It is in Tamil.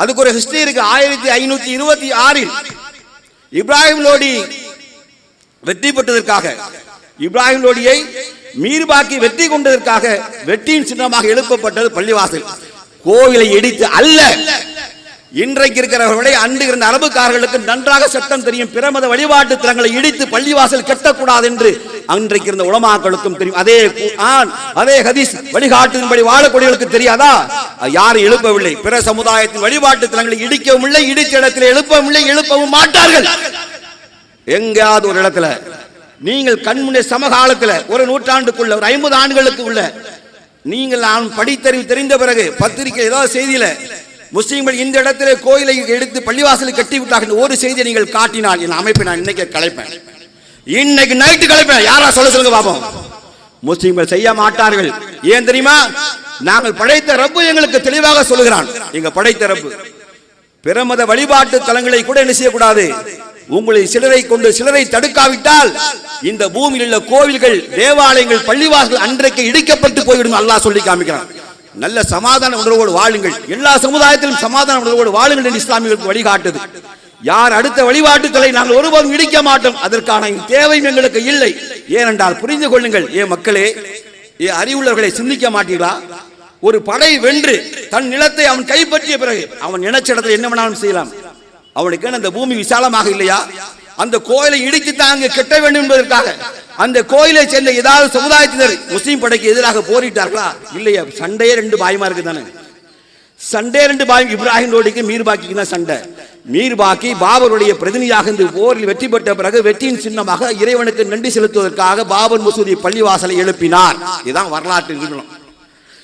அதுக்கு ஒரு ஹிஸ்டரி இருக்கு. ஆயிரத்தி ஐநூத்தி இருபத்தி ஆறில் இப்ராஹிம் லோடி வெற்றி பெற்றதற்காக இப்ராஹிம் லோடியை மீர்பாக்கி வெற்றி கொண்டதற்காக வெற்றியின் சின்னமாக எழுப்பப்பட்டது பள்ளிவாசல். கோவிலை இடித்து அல்ல. இன்றைக்கு இருக்கிறவர்களை அன்று இருந்த அரபுக்காரர்களுக்கு நன்றாக சட்டம் தெரியும். பிரமத வழிபாட்டு தலங்களை இடித்து பள்ளிவாசல் கட்டக்கூடாது என்று அன்றைக்கு இருந்த உலமாக்களுக்கும் தெரியும். அதே குர்ஆன் அதே ஹதீஸ் வழிகாட்டின்படி வாழக்கூடியவர்களுக்கு தெரியாதா? யாரும் எழுப்பவில்லை. பிற சமுதாயத்தின் வழிபாட்டு தலங்களை இடிக்கவும் இல்லை இடித்த இடத்தில் எழுப்பவும் இல்லை எழுப்பவும் மாட்டார்கள். எங்கேயாவது ஒரு இடத்துல நீங்கள் கண்முன்னே சமகாலத்தில் ஒரு நூற்றாண்டுக்குள்ள ஒரு ஐம்பது ஆண்டுகளுக்கு உள்ள நீங்கள் நான் படித்தறிவு தெரிந்த பிறகு பத்திரிகை ஏதாவது செய்தியில முஸ்லீம்கள் இந்த இடத்துல கோயிலை எடுத்து பள்ளிவாசலை கட்டி விட்டார்கள் ஒரு செய்தியை நீங்கள் காட்டினால் என் அமைப்பை நான் இன்னைக்கு கலைப்பேன். இன்னைக்கு நைட்டு கலைப்பேன் யாரா சொல்ல சொல்லுங்க பாப்போம். முஸ்லீம்கள் செய்ய மாட்டார்கள். ஏன் தெரியுமா? நாங்கள் படைத்த ரப்பு எங்களுக்கு தெளிவாக சொல்லுகிறான். எங்க படைத்த ரப்பு. பிரமத வழிபாட்டு தலங்களை கூட என்ன செய்யக்கூடாது? உங்களை சிலரை கொண்டு சிலரை தடுக்காவிட்டால் இந்த பூமியில் உள்ள கோவில்கள் தேவாலயங்கள் பள்ளிவாசல் அன்றைக்கு இடிக்கப்பட்டு போய்விடும் அல்லாஹ் சொல்லி காமிக்கிறான். நல்ல சமாதான உணர்வோடு வாழுங்கள். எல்லா சமுதாயத்திலும் சமாதான உணர்வோடு வாழுங்கள் என்று இஸ்லாமியர்களுக்கு வழிகாட்டுது. யார் அடுத்த வழிபாட்டுக்களை நாங்கள் ஒருபோதும் இடிக்க மாட்டோம். அதற்கான தேவையும் எங்களுக்கு இல்லை. ஏனென்றால் புரிந்து கொள்ளுங்கள் ஏ மக்களே ஏ அறிவுள்ளவர்களை சிந்திக்க மாட்டீர்களா? ஒரு படை வென்று தன் நிலத்தை அவன் கைப்பற்றிய பிறகு அவன் நினைச்ச இடத்துல என்ன வேணாலும் செய்யலாம். அவனுக்கு அந்த பூமி விசாலமாக இல்லையா? அந்த கோயிலை இடித்து தான் அங்கு வேண்டும் என்பதற்காக அந்த கோயிலை சேர்ந்த ஏதாவது சமுதாயத்தினர் முஸ்லீம் படைக்கு எதிராக போரிட்டார்களா? இல்லையா சண்டையே ரெண்டு பாயமா இருக்கு தானே சண்டே ரெண்டு பாய் இப்ராஹிம் ரோடிக்கு மீர்பாக்கிக்கு தான் சண்டை. மீர்பாக்கி பாபருடைய பிரதிநிதியாக இந்த போரில் வெற்றி பெற்ற பிறகு வெற்றியின் சின்னமாக இறைவனுக்கு நன்றி செலுத்துவதற்காக பாபர் மசூதி பள்ளிவாசலை எழுப்பினார். இதுதான் வரலாற்று நிறுவனம்